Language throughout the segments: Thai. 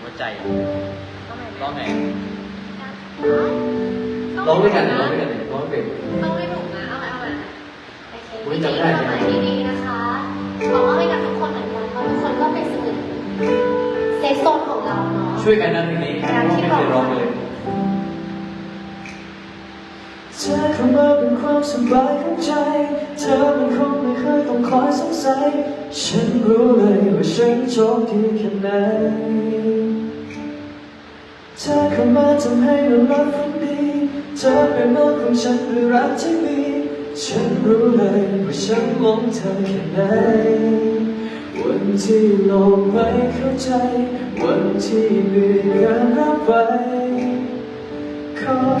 หัวใจต้องไหนร้องไงร้องด้วยกันร้องด้วยกันร้องเป็นต้องไม่ถูกนะเอาใหม่เอาใหม่โอเคอุ๊ยจำได้ความหมายที่ดีนะคะบอกว่าให้กับทุกคนเหมือนกันเพราะทุกคนก็เป็นส่วนเซฟโซนของเราเนาะช่วยกันนะเพลงนี้เพราะว่าไม่เคยร้องเลย เธอเข้ามาเป็นความสบายของใจ เธอมันคงไม่เคยต้องคอยสงสัย ฉันรู้เลยว่าฉันโชคดีแค่ไหน เธอเข้ามาทำให้เรารักฝันดี เธอเป็นโลกของฉันด้วยรักที่มี ฉันรู้เลยว่าฉันหลงเธอแค่ไหน วันที่โลกไม่เข้าใจ วันที่เหนื่อยการรับไว้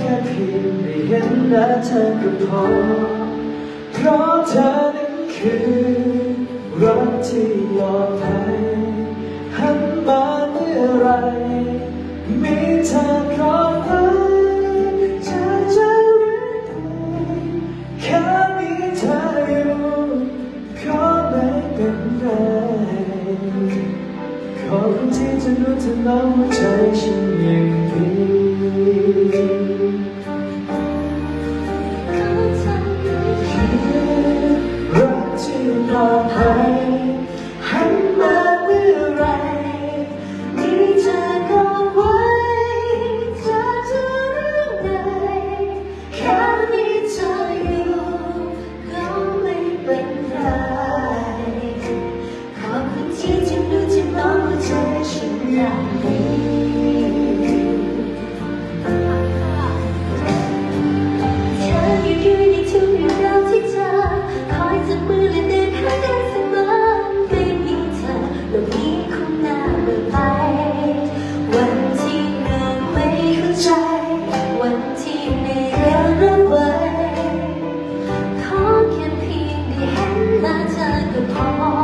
แค่เพียงได้เห็นหน้าเธอก็พอ เพราะเธอนั้นคือรักที่ยอมให้หันมาเมื่อไร มีเธอกอดไว้เธอจะรู้แค่มีเธออยู่ก็ไม่เป็นไรคุณที่จะรู้เธอน้องหัวใจฉันย่างนี้รั ใจ วันที่เหนื่อยแล้วระเบิดขอแค่เพียงได้เห็นหน้าเธอก็พอ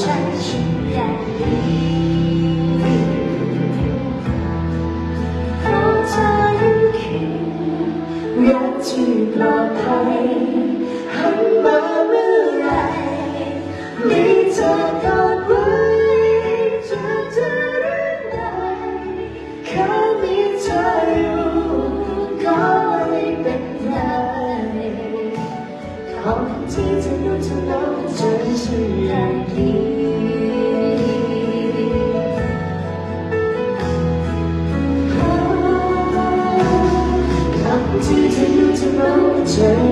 ใจฉันอย่างนี้เพราะเธอนั้นคือรักที่ปลอดภัยหันมาเมื่อไรมีเธอกอดไว้เธอจะรู้ได้แค่มีเธอ ขอบคุณที่เธอรู้เธอน้องใจฉันอย่างดีขอบคุณที่เธอ